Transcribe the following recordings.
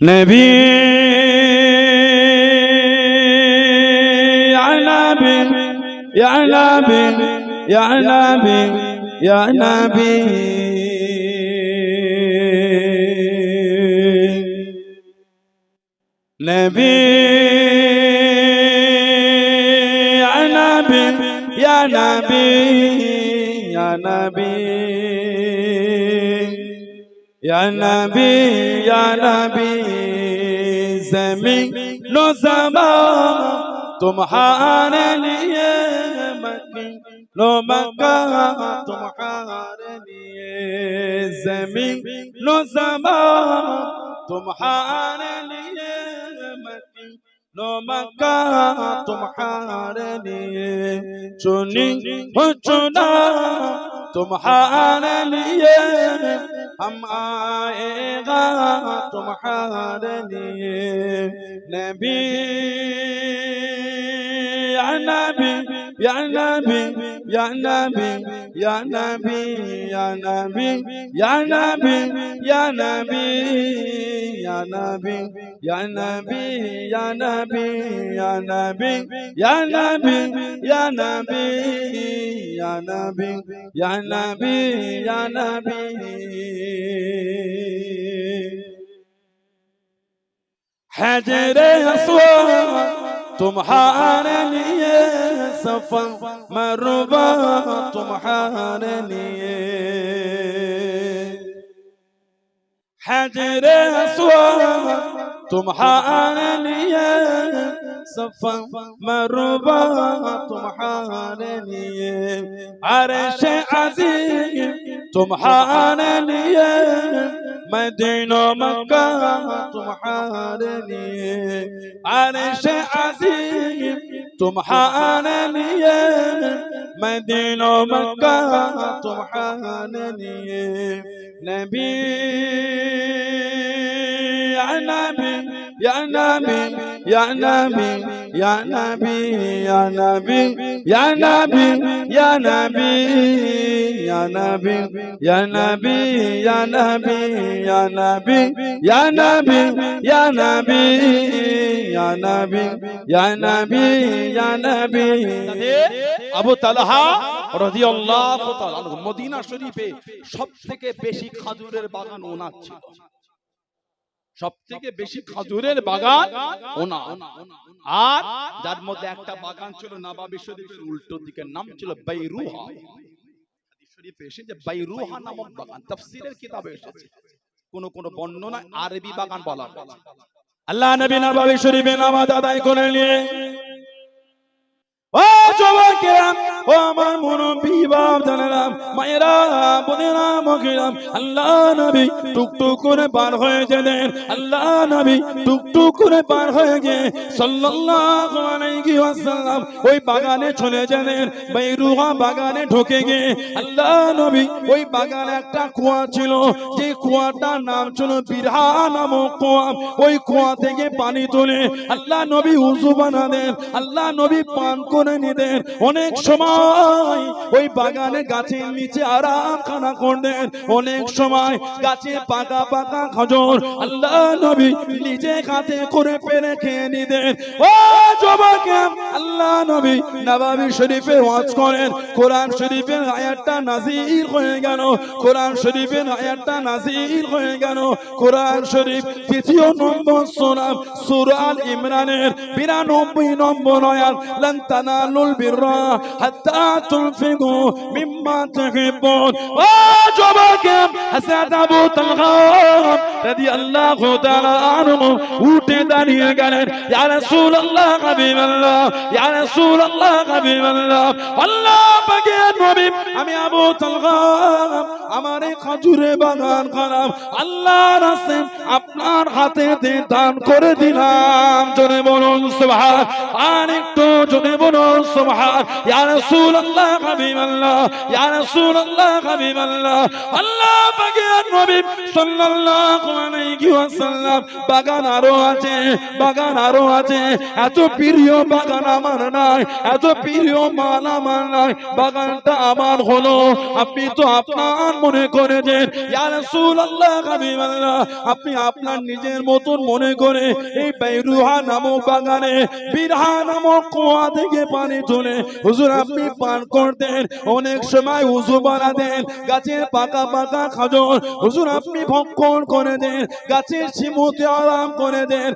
নবী আনাবি আনাবি আনাবি আনাবি। নবী আনাবি আনাবি আনাবি। يا نبي يا نبي زمين نو زمان تم حار لي مكين. نو لو تم تمہارے لي زمين. نو زمان تمہارے لي مكين. نو مکہ تم لیے لي ہو چنا تمہارے لیے ہم آئے گا تمہارے لیے نبی ya Nabi, ya Nabi, ya Nabi, ya Nabi, ya Nabi, ya Nabi, ya Nabi, ya Nabi, ya Nabi, ya Nabi, ya Nabi, ya Nabi, ya Nabi, ya Nabi, ya Nabi, ya Nabi. حجر أسود تمحانني سفا مربا تمحانني. حجر أسود تمحانني صفا مربع تمہارے لیے عرش عظیم تمہارے لیے مدینہ مکہ تمہارے لیے عرش عظیم تمہارے لیے مدینہ مکہ تمہارے لیے نبی نبی ya nabi ya nabi ya nabi ya nabi ya nabi ya nabi ya nabi ya nabi ya nabi ya nabi ya nabi ya nabi ya nabi ya nabi ya nabi Abu তালহা রাদিয়াল্লাহু তাআলা Medina শরীফে সবথেকে বেশি খাজুরের বাগান ওনার ছিল সবথেকে বেশি খাজুরের বাগান ওনা। আর যার মধ্যে একটা বাগান ছিল নবাবী শরীফের উল্টো দিকে নাম ছিল বাইরুহা। হাদিস এসে যে বাইরুহা নামক বাগান তাফসীরের কিতাবে এসেছে। কোন কোন বর্ণনা আরবি বাগান বলা আল্লাহ নবী নবী শরীফে নামাজ আদায় করে নিয়ে আল্লাহ নবী ওই বাগানে চলে বাগানে ঢুকে গিয়ে আল্লাহ নবী ওই বাগানে একটা কুয়া ছিল। যে কুয়াটার নাম ছিল বিরহা নামক কুয়া। ওই কুয়া থেকে পানি তুলে আল্লাহ নবী উজু বানাতেন আল্লাহ নবী পান করে নিতেন অনেক সময় ওই বাগানে গাছের নিচে আরাম খানা করতেন অনেক সময় গাছে পাকা পাকা খজর আল্লাহ নবী নিজে হাতে করে পেরে খেয়ে নিতেন ও যুবক, আল্লাহ নবী নবাবী শরীফের ওয়াজ করেন। কোরআন শরীফের আয়াতটা নাজির হয়ে গেল। কোরআন শরীফের আয়াতটা নাজির হয়ে গেল। কোরআন শরীফ তৃতীয় নম্বর সোনাম সুরাল ইমরানের বিরানব্বই নম্বর আয়াত, লন তানালুল البر حتى تنفقوا مما تحبون. واجبكم حسد أبو طلحة. رضي الله تعالى عنه وتدني قال يا رسول الله حبيب الله يا رسول الله حبيب الله. الله بقيت مبيب أمي أبو طلحة أمري خجر بغان قلم الله نصيب আপনার হাতে দান করে দিলাম। জোরে বলুন, সুবহান। আর একটু জনে বলো সুবহান। ইয়া রাসূলুল্লাহ ইয়া আল্লাহ পাকের নবী সাল্লাল্লাহু আলাইহি ওয়াসাল্লাম বাগান আরও আছে, বাগান আরও আছে। এত প্রিয় বাগান আমার নাই, এত প্রিয় মাল আমার নাই। বাগানটা আমার হলো। আপনি তো আপনার মনে করেছেন, ইয়া রাসূলুল্লাহ, হাবিবাল্লাহ। আপনি আপনার নিজের মতন মনে করে এই বাইরুহা নামক বাগানে, বিরহা নামক কুয়া থেকে পানি তুলে, হুজুর আপনি পান করতেন, অনেক সময় উজু বানাতেন, গাছের পাকা পাকা খাজর, হুজুর আপনি ভক্ষণ করে দেন, গাছের শিমুতে আরাম করে দেন।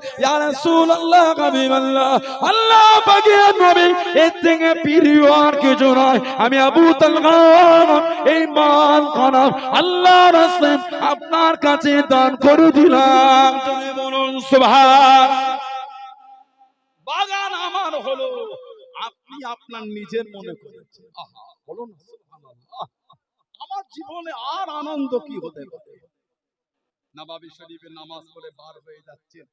আপনার কাছে দান করে দিলাম। বাগান আমার হলো আপনি আপনার নিজের মনে করেছেন। বলুন। আমার জীবনে আর আনন্দ কি হতে পারে? নবাবি নামাজ পড়ে বার হয়ে যাচ্ছেন।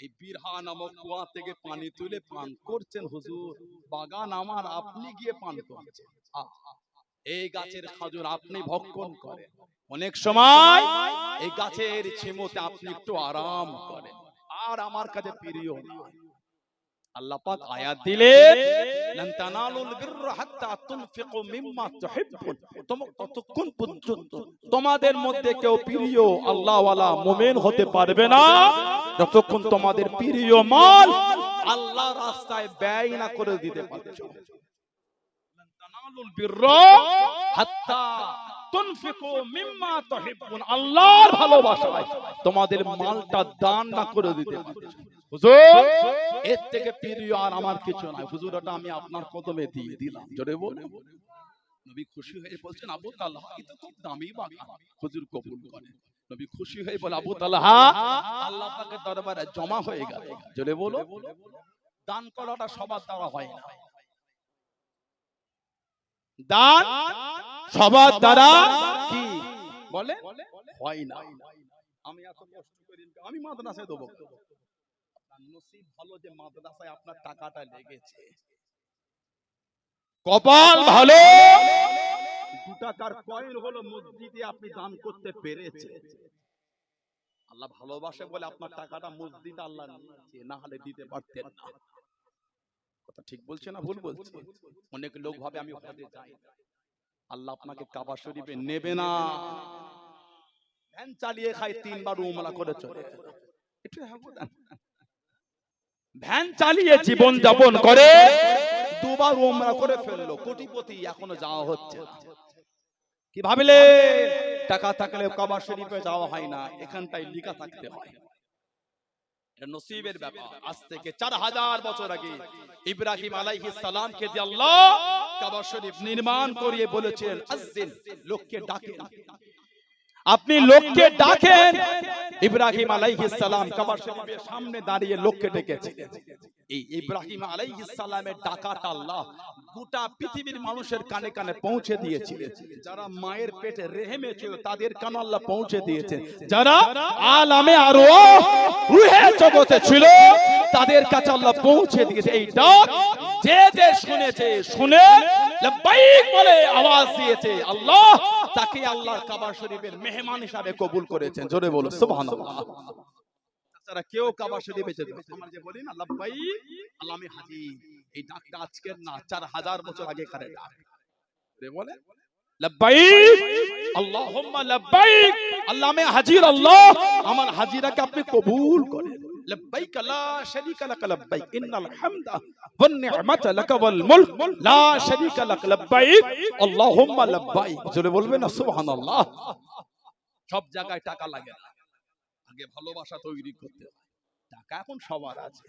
এই বিরহা নামক কুয়া থেকে পানি তুলে পান করছেন হুজুর। বাগান আমার আপনি গিয়ে পান করছেন। আহা, এই গাছের খাজুর আপনি ভক্ষণ করেন। অনেক সময় এই গাছের ছিমতে আপনি একটু আরাম করেন। আর আমার কাছে প্রিয় নয়। আল্লাহ পাক আয়াত দিলেন লান তানালুল বিররা হাত্তা তুনফিকু মিম্মা তুহিব্বুন। ততক্ষণ পর্যন্ত তোমাদের মধ্যে কেউ প্রিয় আল্লাহ ওয়ালা মুমিন হতে পারবে না। যতক্ষণ তোমাদের প্রিয় মাল আল্লাহ রাস্তায় ব্যয় না করে দিতে পারছ। হাত্তা তুনফিকু মিম্মা তুহিব্বুন, আল্লাহর ভালোবাসায় তোমাদের মালটা দান না করে দিতে হুজুর, এর থেকে প্রিয় আর আমার কিছু নাই। হুজুর, ওটা আমি আপনার কদমে দিয়ে দিলাম। জোরে বলে নবী খুশি হয়ে বলছেন, আবু তালহা খুব দামি বাগান। হুজুর কবুল করে। নবী খুশি হয়ে বলে, আবু তালহা, আল্লাহ দরবারে জমা হয়ে গেল। জোরে বলো দান করাটা সবার দ্বারা হয় না। দান সবার দ্বারা কি? বলে হয় না। আমি এত কষ্ট করি আমি মাদ্রাসায় দেবো। নসিব ভালো যে মাদ্রাসায় আপনার টাকাটা লেগেছে। কপাল ভালো। দু টাকার কয়েন হলো মসজিদে আপনি দান করতে পেরেছে আল্লাহ ভালোবাসে বলে আপনার টাকাটা মসজিদ আল্লাহ না হলে দিতে পারতেন না। কথা। ঠিক বলছে না ভুল বলছে? অনেক লোক ভাবে আমি হজে যাই। আল্লাহ আপনাকে কাবা শরীফে নেবে না। ভ্যান চালিয়ে খাই তিনবার উমরা করে চলে। ভ্যান চালিয়ে জীবন যাপন করে দুবার ওমরা করে ফেলল। কোটিপতি এখনও যাওয়া হচ্ছে কি ভাবলে? টাকা থাকলে কাবা শরীফে যাওয়া হয় না। এখানটাই লিখা থাকতে হয়। এটা নসিবের ব্যাপার। আজ থেকে চার হাজার বছর আগে ইব্রাহিম আলাইহি সালামকে দিয়ে আল্লাহ কাবা শরীফ নির্মাণ করিয়ে বলেছেন আজ্জিন লোককে ডাকেন আপনি লোককে ডাকেন। ইব্রাহিম আলাইহিস সালাম কাবা শরীফের সামনে দাঁড়িয়ে লোককে ডেকেছিলেন এই ইব্রাহিম আলাইহিস সালামের ডাকাটা আল্লাহ গোটা পৃথিবীর মানুষের কানে কানে পৌঁছে দিয়েছিলেন যারা মায়ের পেটে রেহেমে ছিল তাদের কানে আল্লাহ পৌঁছে দিয়েছেন। যারা আলামে আরও রুহে জগতে ছিল তাদের কাছে আল্লাহ পৌঁছে দিয়েছে। এই ডাক যে যে শুনেছে শুনে লাব্বাইক বলে আওয়াজ দিয়েছে। আল্লাহ তাকে আল্লাহর কাবা শরীফের মেহমান হিসাবে কবুল করেছেন। জোরে বলো সুবহানাল্লাহ। তাছাড়া কেউ কাবা শরীফে যেতে আমরা যে বলি না লাব্বাই আল্লাহ আমি হাজি এই ডাকটা না, চার হাজার বছর আগে কারে ডাক বলে আল্লাহুম্মা আল্লাহ আমি হাজির, আল্লাহ আমার আপনি কবুল করেন। লাব্বাইক লা শারীকা লাক লাব্বাইক ইন্নাল হামদা ওয়ান নি'মাতা লাক ওয়াল মুলক লা শারীকা লাক লাব্বাইক আল্লাহুম্মা লাব্বাইক জোরে বলবেন না সুবহানাল্লাহ। সব জায়গায় টাকা লাগে না। আগে ভালোবাসা তৈরি করতে টাকা এখন সবার আছে।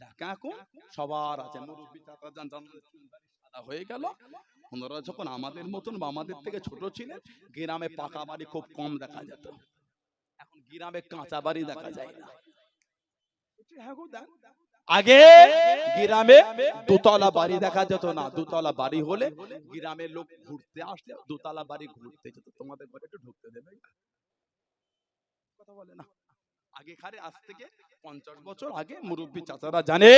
টাকা এখন সবার আছে। মুরব্বি যান জানলেন চুলদারি হয়ে গেল। ওনারা যখন আমাদের মতন বা আমাদের থেকে ছোট ছিলেন গ্রামে পাকা বাড়ি খুব কম দেখা যেত। গ্রামে কাঁচা বাড়ি দেখা যায় না। আগে গ্রামে দোতলা বাড়ি দেখা যেত না দোতলা বাড়ি হলে গ্রামের লোক ঘুরতে আসলে দোতলা বাড়ি ঘুরতে যেত। তোমাদের ঘরে একটু ঢুকতে দেবে। কথা বলে না। আজ থেকে পঞ্চাশ বছর আগে মুরব্বী চাচারা জানে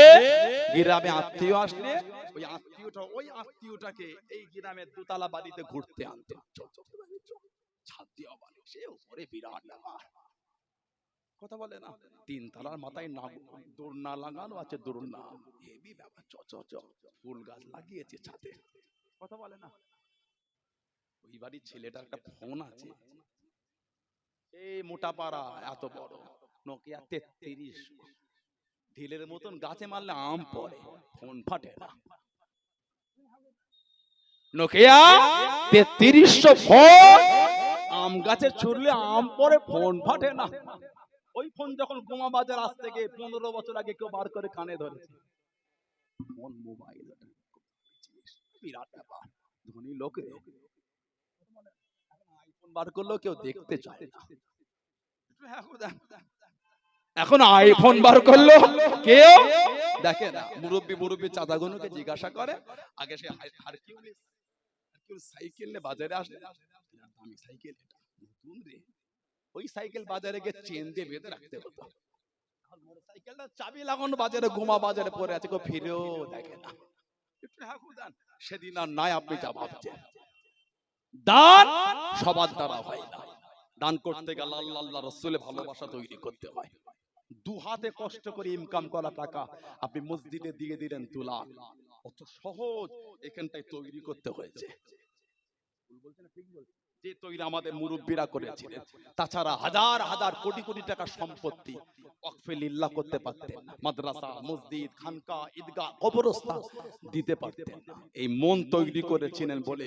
গ্রামে আত্মীয় আসলে ওই আত্মীয়টা ওই আত্মীয়টাকে এই গ্রামের দুতলা বাড়িতে ঘুরতে আনতে। ছাদ বাড়ি সে উপরে বিরাট ব্যাপার। কথা বলে না? তিন তলার মাথায় না দৌড় না লাগানো আছে ব্যাপার। চ চ ফুল গাছ লাগিয়েছে ছাদে। কথা বলে না? ওই বাড়ির ছেলেটার একটা ফোন আছে। এই মোটা পাড়া, এত বড়। তেত্রিশ। ঢিলের মতন গাছে মারলে আম পড়ে। ফোন ফাটে না। নোকিয়া তেত্রিশশো ফোন। আম গাছে ছুড়লে আম পড়ে, ফোন ফাটে না। ওই ফোন যখন গোমা বাজার আজ থেকে পনেরো বছর আগে কেউ বার করে কানে ধরেছে। ফোন, মোবাইল বিরাট ব্যাপার। ধনী লোকে। আইফোন বার করলেও কেউ দেখতে চায় এখন আইফোন বার করল কেউ দেখে না। মুরব্বী মুরব্বী চাঁদাগুলোকে জিজ্ঞাসা করে, আগে সে হার- হারকিউলিস সাইকেল নিয়ে বাজারে আসে। দামি সাইকেল নতুন রে। ওই সাইকেল বাজারে গিয়ে চেন দিয়ে বেঁধে রাখতে হতো। মোটরসাইকেলটা চাবি লাগানো বাজারে গোমা বাজারে পড়ে আছে কেউ ফিরেও দেখে না। দেন। সেদিন আর নাই আপনি যা ভাবছেন। দান সবার দ্বারা হয় না। দান করতে গেলে আল্লাহ আল্লাহ রসুলের ভালোবাসা তৈরি করতে হয়। দু হাতে কষ্ট করে ইনকাম করা টাকা আপনি মসজিদে দিয়ে দিলেন তুলা। অত সহজ এখানটায় তৈরি করতে হয়েছে। ঠিক বলছি? যে তৈরি আমাদের মুরব্বীরা করেছিলেন। তাছাড়া হাজার হাজার কোটি কোটি টাকা সম্পত্তি লিল্লাহ করতে পারতেন না। মাদ্রাসা মসজিদ খানকা ঈদগাহ কবরস্থান দিতে পারতেন না। এই মন তৈরি করেছিলেন বলে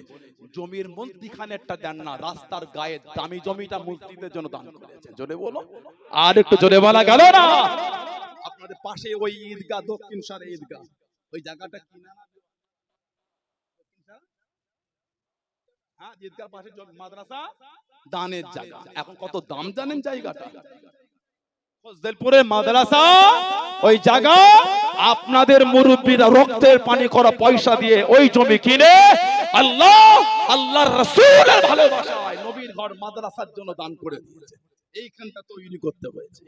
জমির মন্ত্রীখানেরটা দেন না রাস্তার গায়ে দামি জমিটা মসজিদের জন্য দান করেছেন। জোরে বলো। আর একটু জোরে বলা গেল না? আপনাদের পাশে ওই ঈদগাহ দক্ষিণ সারে ঈদগাহ। ওই জায়গাটা কি না দক্ষিণ সার? হ্যাঁ ঈদগাহ পাশে মাদ্রাসা? দানের জায়গা। এখন কত দাম জানেন জায়গাটা? ফজলপুরে মাদ্রাসা ওই জায়গা আপনাদের মুরব্বীরা রক্তের পানি করা পয়সা দিয়ে ওই জমি কিনে আল্লাহ আল্লাহর রাসূলের ভালোবাসায় নবীর ঘর মাদ্রাসার জন্য দান করে দিয়েছে। এইখানটা তৈরি করতে হয়েছে।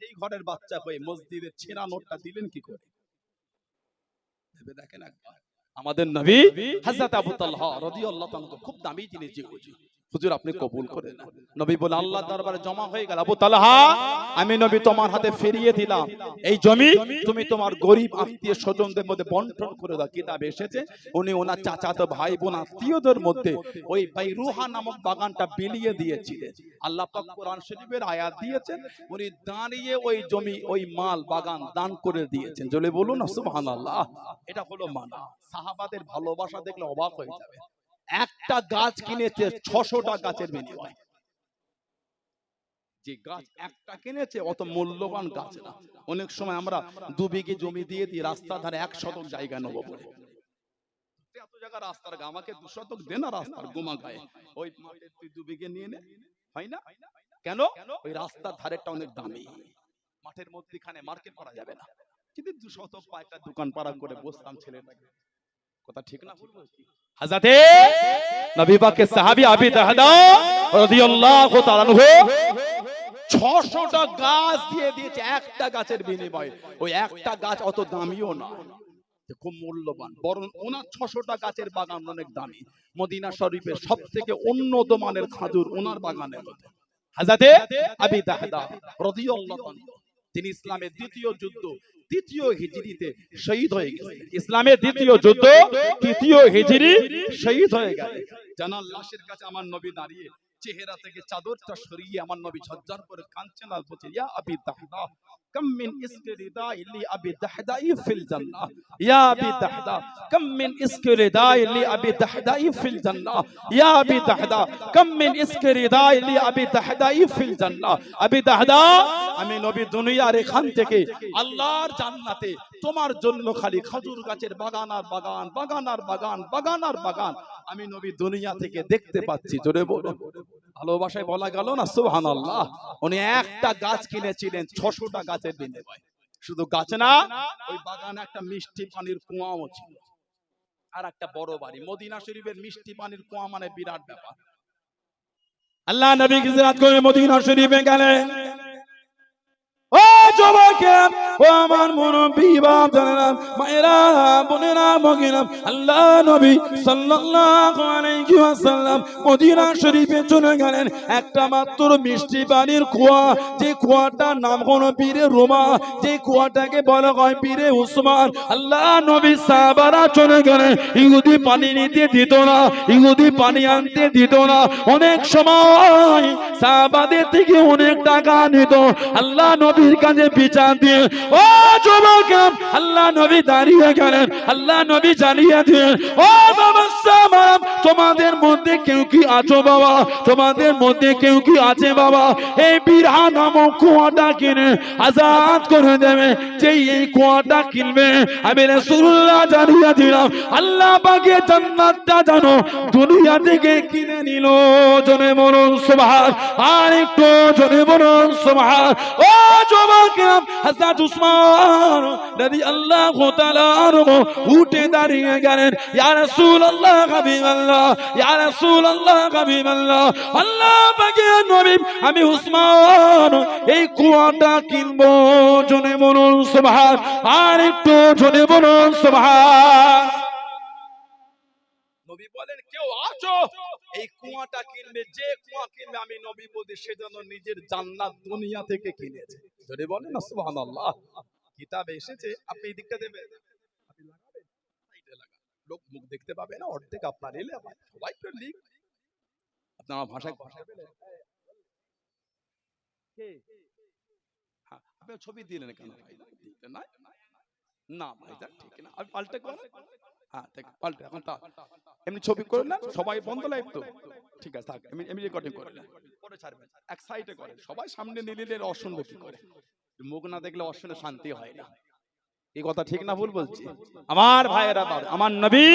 সেই ঘরের বাচ্চা হয়ে মসজিদের ছেঁড়া নোটটা দিলেন কি করে? দেখেন একবার। আমাদের নবী হযরত আবু তালহা রাদিয়াল্লাহু তাআলা খুব দামি জিনিস যে হুজুর আপনি কবুল করে নেন নবী বলে আল্লাহ দরবারে জমা হয়ে গেল। আবু তালহা আমি নবী তোমার হাতে ফিরিয়ে দিলাম। এই জমি তুমি তোমার গরিব আত্মীয় স্বজনদের মধ্যে বন্টন করে দাও। কিতাব এসেছে উনি ওনার চাচাতো ভাই বোন আত্মীয়দের মধ্যে ওই বাইরুহা নামক বাগানটা বিলিয়ে দিয়েছিলেন। আল্লাহ পাক কোরআন শরীফের আয়াত দিয়েছেন উনি দাঁড়িয়ে ওই জমি ওই মাল বাগান দান করে দিয়েছেন। জলে বলুন না সুবহানাল্লাহ। এটা হলো মানা। সাহাবাদের ভালোবাসা দেখলে অবাক হয়ে যাবে। একটা গাছ কিনেছে ছশোটা গাছের বিনিময়। যে গাছ একটা কিনেছে অত মূল্যবান গাছ না। অনেক সময় আমরা দু বিঘে জমি দিয়ে দিই রাস্তার ধারে এক শতক জায়গা নেব বলে। এত জায়গা রাস্তার গা আমাকে দু শতক দে না রাস্তার গোমা গায়ে। ওই মাঠে তুই দু বিঘে নিয়ে নে। হয় না? কেন? ওই রাস্তার ধারেরটা অনেক দামি। মাঠের মধ্যখানে মার্কেট করা যাবে না। কিন্তু দু শতক কয়েকটা দোকান পাড়া করে বসতাম ছেলেটাকে। কথা ঠিক না ভুল বলছি হযরতে নবী পাকের সাহাবী আবি দাহদা রাদিয়াল্লাহু তাআলা আনহু 600টা গাছ দিয়ে দিয়েছে একটা গাছের বিনিময়ে। ওই একটা গাছ অত দামিও না। খুব মূল্যবান। বরং ওনার ছশোটা গাছের বাগান অনেক দামি। মদিনা শরীফের সব থেকে উন্নত মানের খাজুর ওনার বাগানের হাজাতে আবি দাহদা রাদিয়াল্লাহু তিনি ইসলামের দ্বিতীয় যুদ্ধ তৃতীয় হিজড়িতে শহীদ হয়ে গেছে। ইসলামের দ্বিতীয় যুদ্ধ তৃতীয় হিজড়ি শহীদ হয়ে গেল জানাল লাশের কাছে আমার নবী দাঁড়িয়ে চেহারা থেকে চাদরটা সরিয়ে আমার নবী ঝজ্জার করে কাঁদছেন আর বলছে ইয়া আবি দাহদা কাম মিন ইসকে রিদা ইলি আবি দাহদা ফিল জান্নাহ। ইয়া আবি দাহদা কাম মিন ইসকে রিদা ইলি আবি দাহদা ফিল জান্নাহ। ইয়া আবি দাহদা কাম মিন ইসকে রিদা ইলি আবি দাহদা ফিল জান্নাহ। আবি দাহদা আমি নবী দুনিয়ার এখান থেকে আল্লাহর জান্নাতে তোমার জন্য খালি খাজুর গাছের বাগান আর বাগান বাগান আর বাগান বাগান আর বাগান আমি নবী দুনিয়া থেকে দেখতে পাচ্ছি। জোরে বলো ভালোবাসায় বলা গেল না? সুবহানাল্লাহ। উনি একটা গাছ কিনেছিলেন, ছশোটা গাছের বিনিময়ে। শুধু গাছ না, ওই বাগানে একটা মিষ্টি পানির কুয়াও ছিল। আর একটা বড় বাড়ি। মদিনা শরীফের মিষ্টি পানির কুয়া মানে বিরাট ব্যাপার। আল্লাহ নবী করে মদিনা শরীফে গেলেন। ও ও আমার মুরব্বী, বাপ জানেরা মায়েরা, বোনেরা মগিরা আল্লাহ নবী সাল্লাল্লাহু আলাইহি ওয়াসাল্লাম মদিনা শরীফে চলে গেলেন। একটা মাত্র মিষ্টি পানির কুয়া যে কুয়াটার নাম হলো পীরে রোমা, যে কুয়াটাকে বলা হয় পীরে উসমান। আল্লাহ নবী সাহাবারা চলে গেলেন। ইহুদি পানি নিতে দিত না, ইহুদি পানি আনতে দিত না। অনেক সময় সাহাবাদের থেকে অনেক টাকা নিত। আল্লাহ নবীর কাছে বিচার দিয়ে ও যুবক আল্লাহ নবী দাঁড়িয়ে গেলেন আল্লাহ নবী জানিয়ে দিয়ে ও সাহাবারা, তোমাদের মধ্যে কেউ কি আছো বাবা? তোমাদের মধ্যে কেউ কি আছে বাবা? এই বিরহা নামক কুয়াটা কিনে আজাদ করে দেবে। যে এই কুয়াটা কিনবে, আমি রাসূলুল্লাহ জানিয়ে দিলাম, আল্লাহ পাকে জান্নাতটা জানো, দুনিয়া থেকে কিনে নিল। জনে মরণ সুবহান, আর একটু জনে মরণ সুবহান। ও যুবকেরা হযরত উসমান রাদিয়াল্লাহু তাআলা আনহু উঠে দাঁড়িয়ে গেলেন, ইয়া রাসূলুল্লাহ হাবিবাল্লাহ আমি উসমান, এই কুয়াটা কিনবো, জনে মরণ সুবহান, আর একটু জনে সুবহান। নবী বলেন, কেউ আছো? এই কুয়াটা কিনবে, যে কুয়া কিনবে, আমি নবী বলতে সে যেন নিজের জান্নাত দুনিয়া থেকে কিনেছে। যদি বলেন না কিতাবে এসেছে, আপনি এই দিকটা দেবেন আপনি লাগাবেন সাইডে লাগান। লোক মুখ দেখতে পাবে না অর্ধেক আপনার এলে সবাই তো লিখ আপনার আমার ভাষায় ভাষায় হ্যাঁ, আপনি ছবি দিলেন কেন ভাই? দিতে না? ভাই ঠিক না। আপনি পাল্টে হ্যাঁ ঠিক পাল্টে এখন তা এমনি ছবি করে না সবাই বন্ধ লাইভ তো। ঠিক আছে থাক এমনি এমনি রেকর্ডিং করে নেন। পরে ছাড়বেন। এক সাইডে করে সবাই সামনে নিয়ে নিলে অশুনবে কি করে? মুখ না দেখলে অশুনে শান্তি হয় না। এই কথা ঠিক না ভুল বলছি। আমার ভাইয়েরা আমার নবী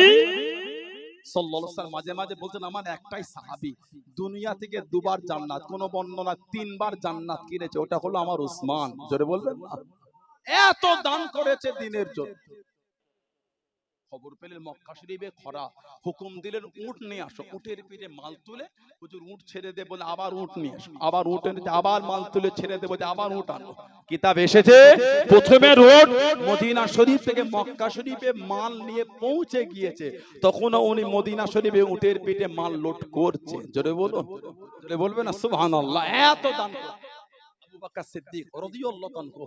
মাঝে মাঝে বলছেন আমার একটাই সাহাবি দুনিয়া থেকে দুবার জান্নাত কোন বর্ণনা তিনবার জান্নাত কিনেছে ওটা হলো আমার উসমান। জোরে বলবেন এত দান করেছে দিনের জন্য। খবর পেলেন, মক্কা শরীফে খরা। হুকুম দিলেন, উট নিয়ে আসো। উটের পিঠে মাল তুলে, হুজুর উট ছেড়ে দে বলে আবার উট নিয়ে আসো। আবার উট এনে আবার মাল তুলে ছেড়ে দে বলে আবার উট আনো। কিতাব এসেছে, প্রথমে রোড, মদিনা শরীফ থেকে মক্কা শরীফে মাল নিয়ে পৌঁছে গিয়েছে। তখন উনি মদিনা শরীফে উটের পিঠে মাল লোড করছে। জোরে বলুন, জোরে বলবে না? সুবহানাল্লাহ, এত দান আবু বকর সিদ্দিক রাদিয়াল্লাহু আনহু,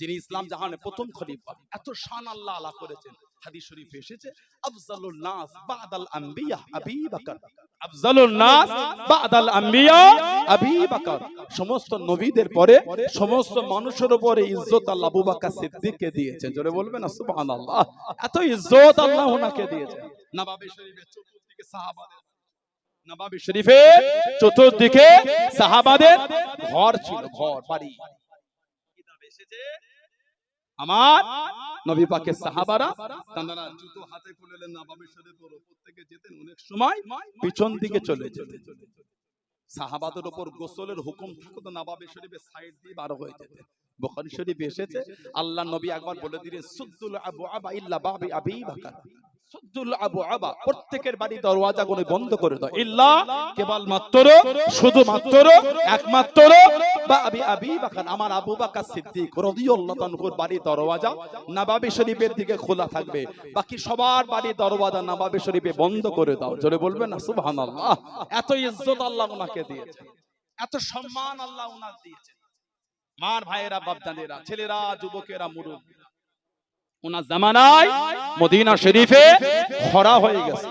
যিনি ইসলাম জাহানের প্রথম খলিফা, এত শান আল্লাহ আলা করেছেন। হাদিস শরীফে এসেছে আফজালুন নাস বাদাল আম্বিয়া আবি বকর। আফজালুন নাস বাদাল আম্বিয়া আবি বকর। সমস্ত নবীদের পরে সমস্ত মানুষের উপরে ইজ্জত আল্লাহ আবু বকর সিদ্দিককে দিয়েছেন জোরে বলবেন সুবহানাল্লাহ। এত ইজ্জত আল্লাহ ওনাকে দিয়েছেন নবাবে শরীফের চতুর্দিকে সাহাবাদের নবাবে শরীফের চতুর্দিকে সাহাবাদের ঘর ছিল ঘর বাড়ি। এসেছে আমার নবী পাকের সাহাবারা তারা জুতো হাতে খুলে নবাবের সাথে উপর থেকে যেতেন অনেক সময় পিছন দিকে চলে যেতেন। সাহাবাদের উপর গোসলের হুকুম থাকতো নবাবের শরীফে সাইড দিয়ে বারো হয়ে যেতেন। বখারি শরীফ এসেছে আল্লাহ নবী একবার বলে দিলেন সুদ্দুল আবু আবা ইল্লা বাবি আবি বাকার। প্রত্যেকের বাড়ি দরওয়াজা গুলো বন্ধ করে দাও ইল্লা কেবল মাত্র শুধুমাত্র একমাত্র বা আবি আবি বাকার আমার আবু বাকার সিদ্দিক রাদিয়াল্লাহু বাড়ি দরওয়াজা নবাবী শরীফের দিকে খোলা থাকবে। বাকি সবার বাড়ি দরওয়াজা নবাবী শরীফে বন্ধ করে দাও। জোরে বলবেন না সুবহানাল্লাহ। এত ইজ্জত আল্লাহ ওনাকে দিয়েছে। এত সম্মান আল্লাহ ওনার দিয়েছে। মার ভাইয়েরা বাপদানেরা ছেলেরা যুবকেরা মুরব্বীরা ওনার জামানায় মদিনা শরীফে খরা হয়ে গেছে।